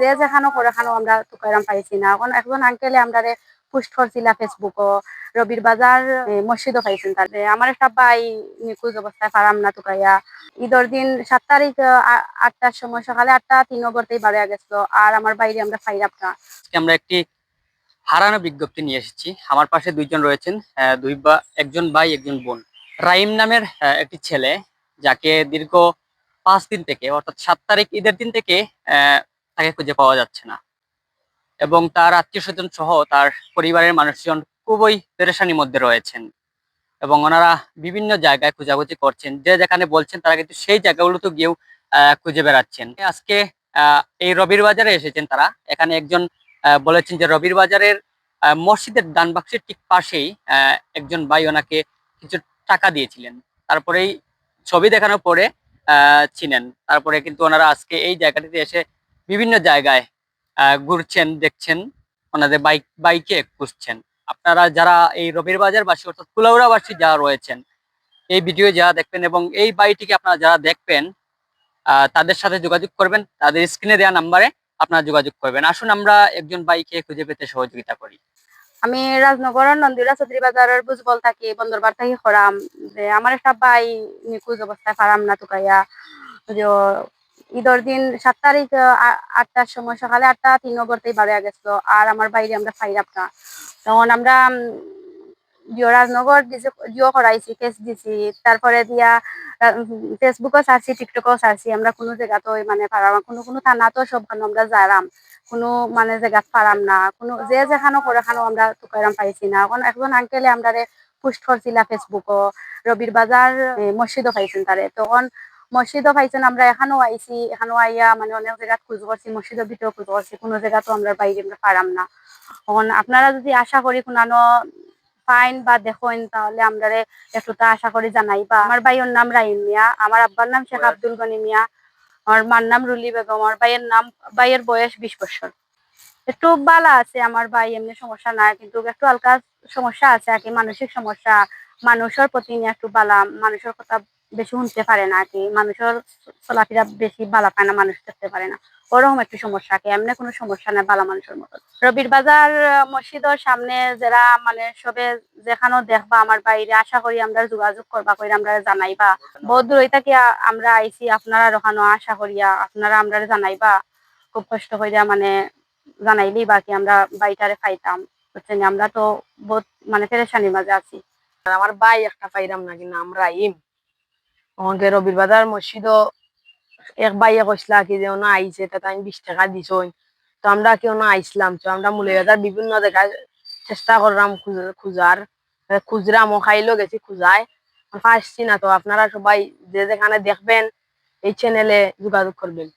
যে যেখানো করে খানো আমরা তুকারাম পাইছি না। এখন একজন আঙ্কেলে আমরা পোস্ট করছিলা ফেসবুকও রবির বাজার মসজিদও পাইছেন তার আমার একটা ভাই নিখোঁজ অবস্থায় পারাম না তুকাইয়া ঈদের দিন সাত তারিখ আটটার সময়, সকালে আটটা তিন ওভারতেই বাড়িয়া গেছিল আর আমার বাইরে আমরা ফাইরাম না। আমরা একটি হারানো বিজ্ঞপ্তি নিয়ে এসেছি। আমার পাশে দুইজন রয়েছেন দুই বা, একজন ভাই, একজন বোন। রাইম নামের একটি ছেলে, যাকে দীর্ঘ পাঁচ দিন থেকে, অর্থাৎ সাত তারিখ ঈদের দিন থেকে তাকে খুঁজে পাওয়া যাচ্ছে না। এবং তার আত্মীয় স্বজন সহ তার পরিবারের মানুষজন খুবই পেরেশানির মধ্যে রয়েছেন। এবং ওনারা বিভিন্ন জায়গায় খোঁজাখুঁজি করছেন। যে যেখানে বলছেন, তারা কিন্তু সেই জায়গাগুলোতে গিয়েও খুঁজে বেড়াচ্ছেন। আজকে এই রবির বাজারে এসেছেন তারা। এখানে একজন বলেছেন যে রবির বাজারের মসজিদের ডান বাক্সের ঠিক পাশেই একজন ভাই ওনাকে কিছু টাকা দিয়েছিলেন। তারপরেই ছবি দেখানোর পরে চিনেন তারপরে কিন্তু ওনারা আজকে এই জায়গাটিতে এসে বিভিন্ন জায়গায় ঘুরছেন, দেখছেন, ওনাদের বাইক বাইকে খুঁজছেন। আপনারা যারা এই রবির বাজার বাসী অর্থাৎ কুলাউড়াবাসী যারা রয়েছেন, এই ভিডিও যারা দেখবেন এবং এই বাড়িটিকে আপনারা যারা দেখবেন তাদের সাথে যোগাযোগ করবেন, তাদের স্ক্রিনে দেওয়া নাম্বারে আপনারা যোগাযোগ করবেন। আসুন আমরা একজন বাইকে খুঁজে পেতে সহযোগিতা করি। আমি রাজনগরের নন্দিরা চৌধুরী বাজারের বুঝবল থাকি বন্দরবার থাকি, খরাম। যে আমার একটা ভাই নিখোঁজ অবস্থায় পারাম না তুকাইয়া ঈদের দিন সাত তারিখ আটটার সময়, সকালে আটটা তিন ওভারতেই বাড়িয়া গেছিল আর আমার বাইরে আমরা ফাইরাম তখন আমরা জিও রাজনগর জিও করাইছি কেস দিছি। তারপরে দিয়া ফেসবুকও ছাড়ছি টিকটকও ছাড়ছি আমরা কোনো জায়গাতে মানে পারাম কোনো কোনো থানা তো সব আমরা যারাম কোনো মানে জায়গা পারাম না। কোনো, যে যেখানো করে খানো আমরা তুকারাম পাইছি না। এখন একজন আঙ্কেলে আমরা পোস্ট করছিলা ফেসবুকও রবির বাজার মসজিদও পাইছেন তারে তখন মসজিদও পাইছেন আমরা এখানেও আইছি এখানেও আইয়া মানে অনেক জায়গা খোঁজ করছি মসজিদের ভিতরে খোঁজ করছি কোনো জায়গা তো আমরা বাইরে আমরা পারাম না। এখন আপনারা যদি আশা করি কোনানো ফাইন বা দেখেন তাহলে আমরা একটুটা আশা করি জানাইবা আমার ভাইয়ের নাম রাহিম মিয়া আমার আব্বার নাম শেখ আব্দুল গনি মিয়া আমার মার নাম রুলি বেগম আমার ভাইয়ের নাম ভাইয়ের বয়স বিশ বছর। একটু বালা আছে আমার ভাই এমনি সমস্যা নাই কিন্তু একটু হালকা সমস্যা আছে আর কি মানসিক সমস্যা মানুষের প্রতি নিয়ে একটু বালা মানুষের কথা বেশি শুনতে পারে না আর কি। মানুষের চলাফেরা বেশি বালা পায় না, মানুষ দেখতে পারে না। ওরকম একটু সমস্যা কি, এমনি কোনো সমস্যা নাই বালা মানুষের মতো। রবির বাজার মসজিদের সামনে যারা মানে সবে যেখানে দেখবা, আমার বাইরে আশা করি আমরা যোগাযোগ করবা করি আমরা জানাইবা। বহুত দূর থেকে আমরা আইছি, আপনারা ওখানে আশা করিয়া, আপনারা আমরা জানাইবা। খুব কষ্ট করিয়া মানে জানাইলেই বাকি আমরা বাড়িটারে খাইতাম বুঝছেন আমরা তো বহুত মানে পেরেশানির মাঝে আছি। আমার ভাই একটা পাইরাম না কিন্তু আমরা ইম আমাকে রবির বাজার মসজিদ এক ভাইয়ে কইসলা কি যে না আইছে, তাতে আমি বিশ টাকা দিছই। তো আমরা কেউ না আইসলাম, তো আমরা মুলি বাজার বিভিন্ন জায়গায় চেষ্টা করলাম খুঁজ- খুঁজার। খুচরাম ও গেছি, খুঁজায়। পাচ্ছি না তো, আপনারা সবাই যে যেখানে দেখবেন এই চ্যানেলে যোগাযোগ করবেন।